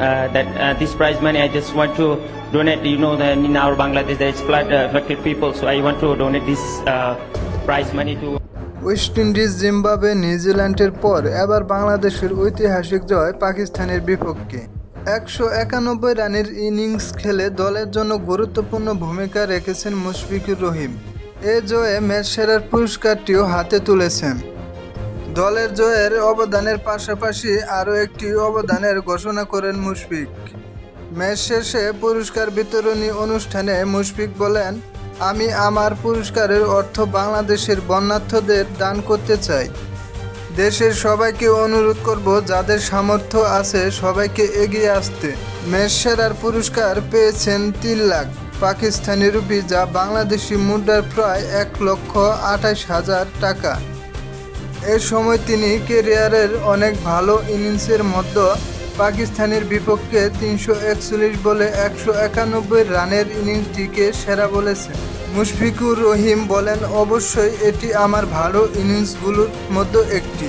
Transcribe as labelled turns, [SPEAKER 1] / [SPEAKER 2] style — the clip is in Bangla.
[SPEAKER 1] uh, that uh, this prize money I just want to donate. You know, that in our Bangladesh there is flood uh, affected people, so I want to donate this uh, prize money to
[SPEAKER 2] West Indies Zimbabwe নিউজিল্যান্ডের পর এবার বাংলাদেশের ঐতিহাসিক জয় পাকিস্তানের বিপক্ষে একশো একানব্বই রানের ইনিংস খেলে দলের জন্য গুরুত্বপূর্ণ ভূমিকা রেখেছেন মুশফিকুর রহিম এ জয়ে ম্যাচ সেরার পুরস্কারটিও হাতে তুলেছেন দলের জয়ের অবদানের পাশাপাশি আরও একটি অবদানের ঘোষণা করেন মুশফিক। ম্যাচ শেষে পুরস্কার বিতরণী অনুষ্ঠানে মুশফিক বলেন, আমি আমার পুরস্কারের অর্থ বাংলাদেশের বন্যার্থদের দান করতে চাই। দেশের সবাইকে অনুরোধ করব, যাদের সামর্থ্য আছে সবাইকে এগিয়ে আসতে। ম্যাচ সেরার পুরস্কার পেয়েছেন তিন লাখ। পাকিস্তানি রুপি যা বাংলাদেশি মুদ্রার প্রায় এক লক্ষ আঠাশ হাজার টাকা। এ সময় তিনি কেরিয়ারের অনেক ভালো ইনিংসের মধ্যে পাকিস্তানের বিপক্ষে তিনশো একচল্লিশ বলে একশো একানব্বই রানের ইনিংসটিকে সেরা বলেছেন। মুশফিকুর রহিম বলেন, অবশ্যই এটি আমার ভালো ইনিংসগুলোর মধ্যে একটি।